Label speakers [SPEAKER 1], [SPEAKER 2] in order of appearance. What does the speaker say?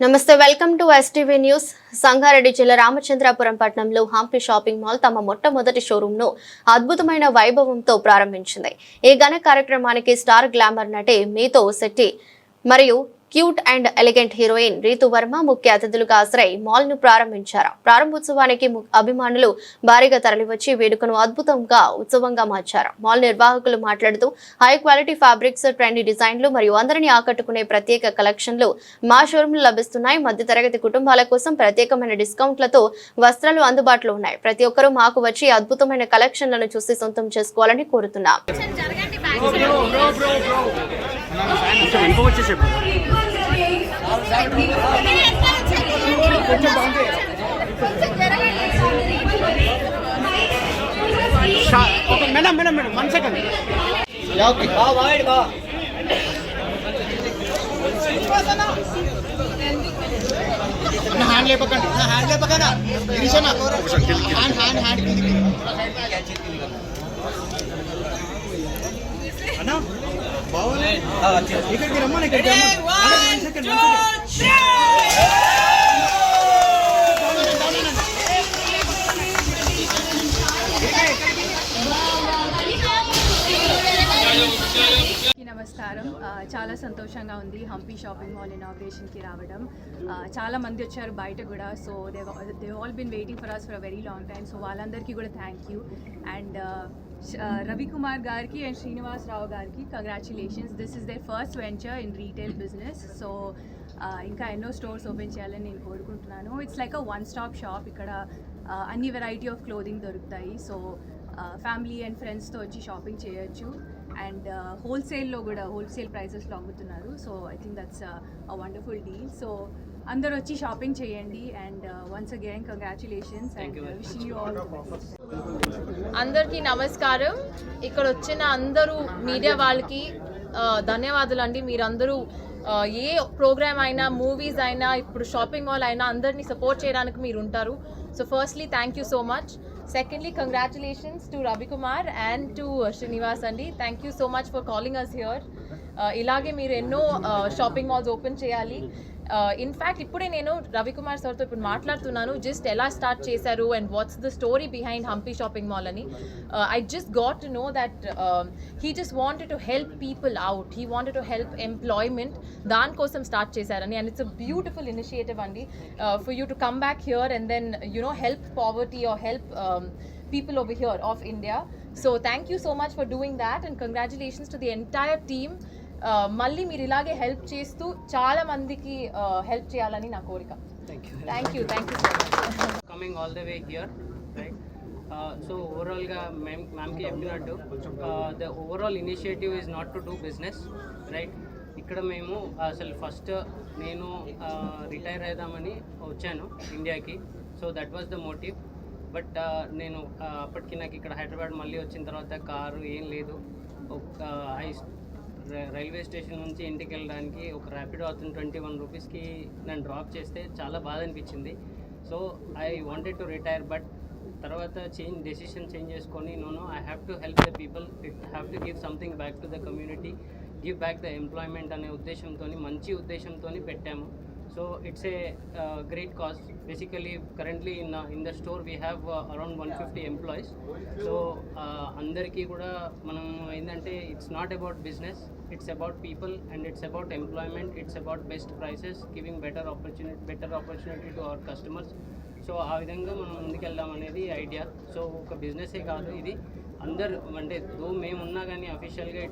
[SPEAKER 1] నమస్తే welcome to STV news. Sangareddy జిల్లా రామచంద్రాపురం పట్టణంలో హంపి షాపింగ్ మాల్ తమ మొట్టమొదటి షోరూంను అద్భుతమైన వైభవంతో ప్రారంభించింది. ఈ ఘన కార్యక్రమానికి స్టార్ గ్లామర్ నటి మీతో శెట్టి మరియు cute and elegant heroine Ritu Varma ముఖ్య అతిథులుగా హాజరై మాల్ను ప్రారంభించారు. ప్రారంభోత్సవానికి అభిమానులు భారీగా తరలివచ్చి వేడుకను అద్భుతంగా ఉత్సవంగా మార్చారు. మాల్ నిర్వాహకులు మాట్లాడుతూ హై క్వాలిటీ ఫ్యాబ్రిక్స్ ట్రెండీ డిజైన్లు మరియు అందరినీ ఆకట్టుకునే ప్రత్యేక కలెక్షన్లు మా షోరూంలో లభిస్తున్నాయి. మధ్యతరగతి కుటుంబాల కోసం ప్రత్యేకమైన డిస్కౌంట్లతో వస్త్రాలు అందుబాటులో ఉన్నాయి. ప్రతి ఒక్కరూ మాకు వచ్చి అద్భుతమైన కలెక్షన్లను చూసి సొంతం చేసుకోవాలని కోరుతున్నాం.
[SPEAKER 2] కొంచెం వెనుక వచ్చేసే ఒక madam madam madam one second
[SPEAKER 3] hand లేపకండి నా హ్యాండ్ లేపకనా గిరీశనా హ్యాండ్ హ్యాండ్ హ్యాండ్ కిందికి
[SPEAKER 2] అన్నా బావాలి ఇక్కడికి రమ్మని ఇక్కడికి
[SPEAKER 4] నమస్కారం. చాలా సంతోషంగా ఉంది హంపీ షాపింగ్ మాల్ ఇనాగ్రేషన్కి రావడం. చాలా మంది వచ్చారు బయట కూడా. So they they all been waiting for us for a very long time so వాళ్ళందరికీ కూడా థ్యాంక్ యూ అండ్ రవికుమార్ గారికి అండ్ శ్రీనివాస్ రావు గారికి congratulations this is the first venture in retail business so ఇంకా ఎన్నో స్టోర్స్ ఓపెన్ చేయాలని నేను కోరుకుంటున్నాను. It's like a one stop shop ఇక్కడ అన్ని వెరైటీ ఆఫ్ క్లోదింగ్ దొరుకుతాయి. సో ఫ్యామిలీ అండ్ ఫ్రెండ్స్తో వచ్చి షాపింగ్ చేయొచ్చు. అండ్ హోల్సేల్లో కూడా హోల్సేల్ ప్రైసెస్లో అమ్ముతున్నారు so I think that's a wonderful deal so అందరూ వచ్చి షాపింగ్ చేయండి and once again congratulations and wishing you all
[SPEAKER 5] అందరికీ నమస్కారం. ఇక్కడ వచ్చిన అందరూ మీడియా వాళ్ళకి ధన్యవాదాలు అండి. మీరందరూ ఏ ప్రోగ్రామ్ అయినా మూవీస్ అయినా ఇప్పుడు షాపింగ్ మాల్ అయినా అందరినీ సపోర్ట్ చేయడానికి మీరు ఉంటారు so firstly thank you so much secondly congratulations to Ravikumar and to Srinivas అండి. Thank you so much for calling us here ఇలాగే మీరు ఎన్నో షాపింగ్ మాల్స్ ఓపెన్ చేయాలి. Uh, ఇన్ఫ్యాక్ట్ ఇప్పుడే నేను రవికుమార్ సార్తో ఇప్పుడు మాట్లాడుతున్నాను. జస్ట్ ఎలా స్టార్ట్ చేశారు and what's the story behind Hampi shopping mall అని. I just got to know that he just wanted to help people out he wanted to help employment దానికోసం స్టార్ట్ చేశారని. And it's a beautiful initiative అండి for you to come back here and then you know help poverty or help people over here of India. So thank you so much for doing that and congratulations to the entire team. Uh, మళ్ళీ మీరు ఇలాగే help చేస్తూ చాలా మందికి help చేయాలని నా కోరిక. Thank you thank you thank you so much
[SPEAKER 6] coming all the way here, right? Uh, so ఓవరాల్గా మ్యామ్ మ్యామ్కి చెప్పినట్టు the overall initiative is not to do business right ఇక్కడ మేము అసలు ఫస్ట్ నేను రిటైర్ అవుదామని వచ్చాను ఇండియాకి. So that was the motive but నేను uh, అప్పటికి నాకు ఇక్కడ హైదరాబాద్ మళ్ళీ వచ్చిన తర్వాత కారు ఏం లేదు. ఒక ఐ రైల్వే స్టేషన్ నుంచి ఇంటికి వెళ్ళడానికి ఒక ర్యాపిడో అతను ట్వంటీ వన్ రూపీస్కి నన్ను డ్రాప్ చేస్తే చాలా బాధ అనిపించింది. So I wanted to retire but తర్వాత చేంజ్ డెసిషన్ చేంజ్ చేసుకొని నేను I have to help the people have to give something back to the community give back the employment అనే ఉద్దేశంతో మంచి ఉద్దేశంతో పెట్టాము. So it's a great cost basically currently in in the store we have around one fifty employees so అందరికీ కూడా మనం ఏంటంటే it's not about business it's about people and it's about employment it's about best prices giving better opportunity better opportunity to our customers so ఆ విధంగా మనం ముందుకెళ్దాం అనేది idea so ఒక బిజినెసే కాదు ఇది. అందరు అంటే దో మేము ఉన్నా కానీ అఫీషియల్గా